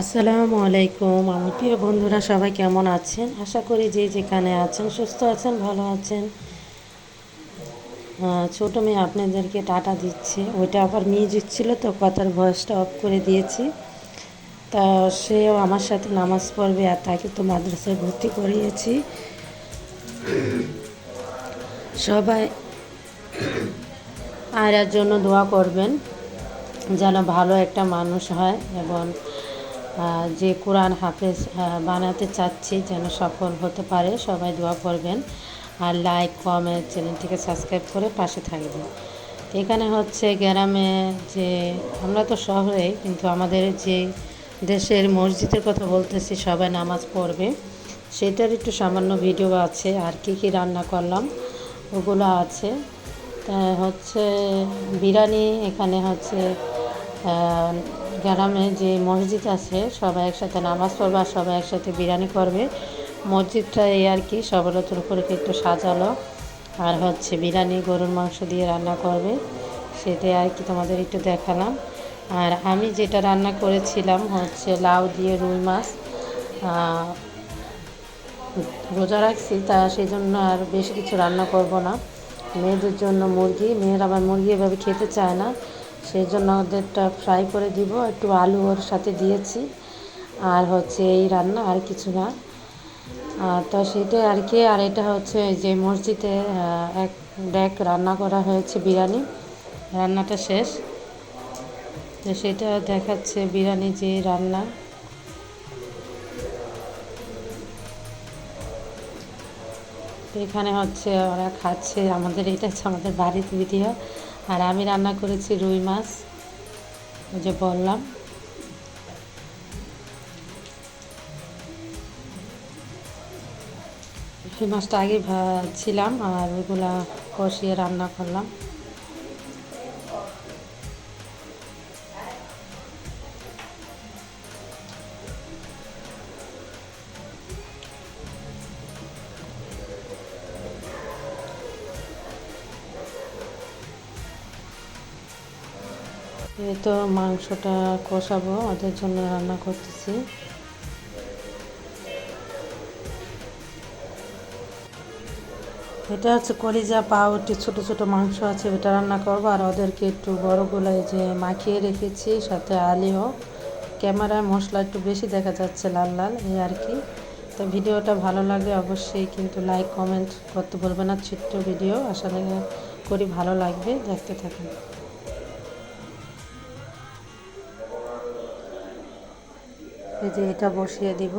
আসসালামু আলাইকুম। আমার প্রিয় বন্ধুরা, সবাই কেমন আছেন? আশা করি যে যেখানে আছেন, সুস্থ আছেন, ভালো আছেন। ছোট মেয়ে আপনাদেরকে টাটা দিচ্ছে। ওইটা আবার মিউজিক ছিল তো, কথার ভয়েসটা অফ করে দিয়েছি। তা সেও আমার সাথে নামাজ পড়বে আর তাকে তো মাদ্রাসায় ভর্তি করিয়েছি। সবাই আয়রার জন্য দোয়া করবেন, যেন ভালো একটা মানুষ হয় এবং যে কোরআন হাফেজ বানাতে চাচ্ছি যেন সফল হতে পারে, সবাই দোয়া করবেন। আর লাইক কমেন্ট চ্যানেলটিকে সাবস্ক্রাইব করে পাশে থাকবেন। এখানে হচ্ছে গ্রামে যে, আমরা তো শহরে, কিন্তু আমাদের যে দেশের মসজিদের কথা বলতেছি, সবাই নামাজ পড়বে। সেটার একটু সামান্য ভিডিও আছে, আর কি কি রান্না করলাম, ওগুলো আছে। তা হচ্ছে বিরিয়ানি, এখানে হচ্ছে গ্রামে যে মসজিদ আছে, সবাই একসাথে নামাজ পড়বে আর সবাই একসাথে বিরিয়ানি করবে। মসজিদটা এই আর কি সবরতর উপরে একটু সাজালো। আর হচ্ছে বিরিয়ানি, গরুর মাংস দিয়ে রান্না করবে। সেটাই আর কি তোমাদের একটু দেখালাম। আর আমি যেটা রান্না করেছিলাম হচ্ছে লাউ দিয়ে রুই মাছ। রোজা রাখছি, তা সেই জন্য আর বেশি কিছু রান্না করব না। মেয়েদের জন্য মুরগি, মেয়েরা আবার মুরগি এভাবে খেতে চায় না। সেই জন্য ওদেরটা ফ্রাই করে দিব। একটু আলু ওর সাথে দিয়েছি। আর হচ্ছে এই রান্না, আর কিছু না। তো সেটাই আর কি। আর এটা হচ্ছে যে মসজিদে এক ডেক রান্না করা হয়েছে বিরিয়ানি। রান্নাটা শেষ। তো সেটা দেখাচ্ছে বিরিয়ানি যে রান্না। এখানে হচ্ছে ওরা খাচ্ছে। আমাদের, এটা হচ্ছে আমাদের বাড়ির ভিডিও আর আমি রান্না করেছি রুই মাছ, ওই যে বললাম। রুই মাছটা আগে ছিলাম আর ওইগুলা কষিয়ে রান্না করলাম। এই তো মাংসটা কষাবো, ওদের জন্য রান্না করতেছি। এটা হচ্ছে কলিজা একটু ছোটো ছোটো মাংস আছে, ওটা রান্না করব। আর ওদেরকে একটু বড়গুলো যে মাখিয়ে রেখেছি, সাথে আলিও। ক্যামেরায় মশলা একটু বেশি দেখা যাচ্ছে লাল লাল, এই আর কি। তো ভিডিওটা ভালো লাগলে অবশ্যই কিন্তু লাইক, কমেন্ট করতে বলবে না, ছোট্ট ভিডিও। আশা করি ভালো লাগবে, দেখতে থাকুন। এই যে এটা বসিয়ে দিব।